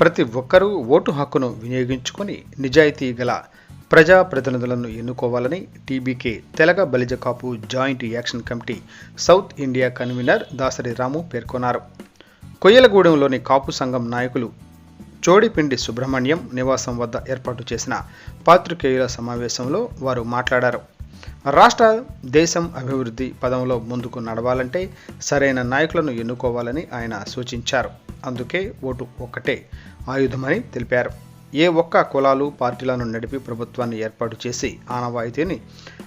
ప్రతి ఒక్కరూ ఓటు హక్కును వినియోగించుకొని నిజాయితీ గల ప్రజాప్రతినిధులను ఎన్నుకోవాలని TBK Telaga Balija Kapu joint action committee south India convener Dasari Ramu పేర్కొన్నారు. కొయ్యలగూడెంలోని కాపు సంఘం నాయకులు చోడిపిండి సుబ్రహ్మణ్యం నివాసం వద్ద ఏర్పాటు చేసిన పాత్రికేయుల సమావేశంలో వారు మాట్లాడారు. రాష్ట్ర దేశం అభివృద్ధి పదంలో ముందుకు నడవాలంటే సరైన నాయకులను ఎన్నుకోవాలని ఆయన సూచించారు. అందుకే ఓటు ఒక్కటే ఆయుధమని తెలిపారు. ఏ ఒక్క కులాలు పార్టీలను నడిపి ప్రభుత్వాన్ని ఏర్పాటు చేసి ఆనవాయితీని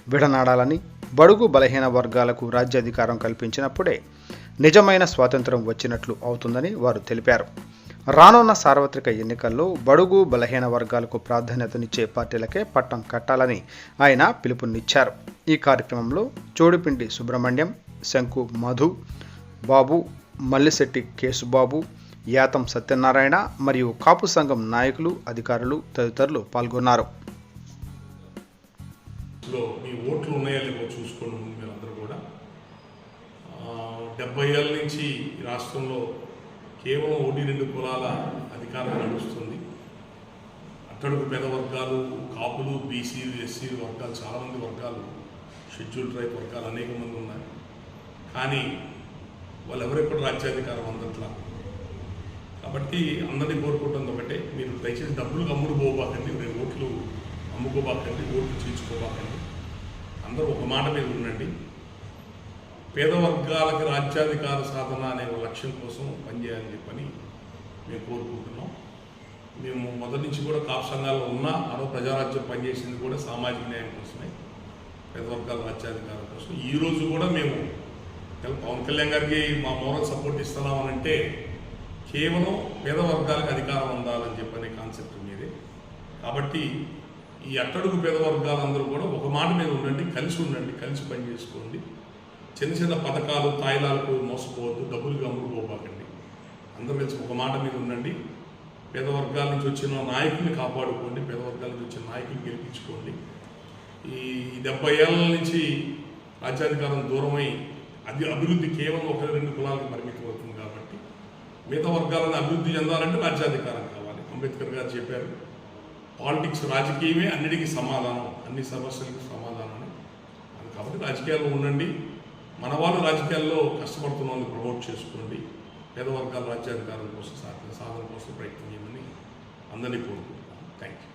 విడనాడాలని బడుగు బలహీన వర్గాలకు రాజ్యాధికారం కల్పించినప్పుడే నిజమైన స్వాతంత్రం వచ్చినట్లు అవుతుందని వారు తెలిపారు. రానున్న సార్వత్రిక ఎన్నికల్లో బడుగు బలహీన వర్గాలకు ప్రాధాన్యతనిచ్చే పార్టీలకే పట్టం కట్టాలని ఆయన పిలుపునిచ్చారు. ఈ కార్యక్రమంలో చోడిపిండి సుబ్రహ్మణ్యం శంకు మధు బాబు మల్లిశెట్టి కేసుబాబు యాతం సత్యనారాయణ మరియు కాపు సంఘం నాయకులు అధికారులు తదితరులు పాల్గొన్నారు. లో మీ ఓట్లు ఉన్నాయా లేవో చూసుకోండి మీరందరూ కూడా. డెబ్బై ఏళ్ళ నుంచి రాష్ట్రంలో కేవలం ఒకటి రెండు కులాల అధికారం నడుస్తుంది. అట్టడుగు పేద వర్గాలు కాపులు బీసీలు ఎస్సీలు వర్గాలు చాలామంది వర్గాలు షెడ్యూల్ ట్రైబ్ వర్గాలు అనేక మంది ఉన్నాయి. కానీ వాళ్ళు ఎవరెప్పుడు రాజ్యాధికారం అందట్లా? కాబట్టి అందరినీ కోరుకుంటుంది ఒకటే మీరు దయచేసి డబ్బులు అమ్ముడు పోబాకండి మీరు ఓట్లు అమ్ముకోబాకండి ఓట్లు చీల్చుకోబాకండి. అందరూ ఒక మాట మీద ఉండండి. పేద వర్గాలకి రాజ్యాధికార సాధన అనే ఒక లక్ష్యం కోసం పనిచేయాలని చెప్పని మేము కోరుకుంటున్నాం. మేము మొదటి నుంచి కూడా కాపు సంఘాల్లో ఉన్నా మరో ప్రజారాజ్యం పనిచేసింది కూడా సామాజిక న్యాయం కోసమే పేద వర్గాల రాజ్యాధికారం కోసం. ఈరోజు కూడా మేము పవన్ కళ్యాణ్ గారికి మా మోరల్ సపోర్ట్ ఇస్తున్నామనంటే కేవలం పేద వర్గాలకు అధికారం అందాలని చెప్పనే కాన్సెప్ట్ మీదే కాబట్టి ఈ అట్టడుగు పేద వర్గాలందరూ కూడా ఒక మాట మీద ఉండండి కలిసి ఉండండి కలిసి పని చేసుకోండి. చిన్న చిన్న పథకాలు తాయిలాలకు మోసపోవద్దు డబ్బులు అమ్ముడుపోబాకండి అందరూ కలిసి ఒక మాట మీద ఉండండి. పేద వర్గాల నుంచి వచ్చిన నాయకుల్ని కాపాడుకోండి పేద వర్గాల నుంచి వచ్చిన నాయకులు గెలిపించుకోండి. ఈ డెబ్బై ఏళ్ళ నుంచి రాజ్యాధికారం దూరమై అది అభివృద్ధి కేవలం ఒక రెండు కులాలకు పరిమితం అవుతుంది కాబట్టి మిగతా వర్గాలను అభివృద్ధి చెందాలంటే రాజ్యాధికారం కావాలి. అంబేద్కర్ గారు చెప్పారు పాలిటిక్స్ రాజకీయమే అన్నిటికీ సమాధానం అన్ని సమస్యలకు సమాధానం అని అది కాబట్టి రాజకీయాల్లో ఉండండి. మన వాళ్ళు రాజకీయాల్లో కష్టపడుతున్న వాళ్ళని ప్రమోట్ చేసుకోండి. పేద వర్గాల రాజ్యాధికారం కోసం సాధన సాధన కోసం ప్రయత్నం చేయమని అందరినీ కోరుకుంటున్నాను. Thank you